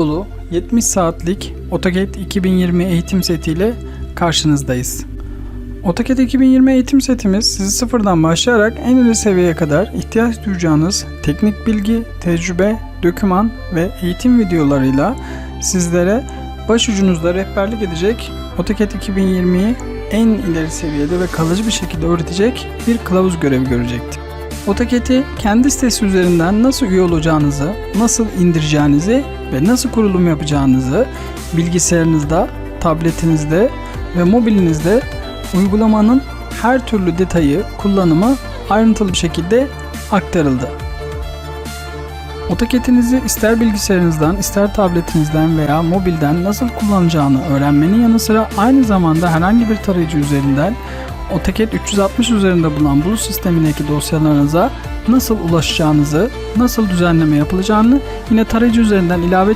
dolu 70 saatlik AutoCAD 2020 eğitim setiyle karşınızdayız. AutoCAD 2020 eğitim setimiz sizi sıfırdan başlayarak en ileri seviyeye kadar ihtiyaç duyacağınız teknik bilgi, tecrübe, doküman ve eğitim videolarıyla sizlere başucunuzda rehberlik edecek AutoCAD 2020'yi en ileri seviyede ve kalıcı bir şekilde öğretecek bir kılavuz görevi görecektir. AutoCAD'i kendi sitesi üzerinden nasıl üye olacağınızı, nasıl indireceğinizi ve nasıl kurulum yapacağınızı bilgisayarınızda, tabletinizde ve mobilinizde uygulamanın her türlü detayı, kullanımı ayrıntılı bir şekilde aktarıldı. AutoCAD'inizi ister bilgisayarınızdan, ister tabletinizden veya mobilden nasıl kullanacağını öğrenmenin yanı sıra aynı zamanda herhangi bir tarayıcı üzerinden AutoCAD 360 üzerinde bulunan bulut sistemindeki dosyalarınıza nasıl ulaşacağınızı, nasıl düzenleme yapılacağını yine tarayıcı üzerinden ilave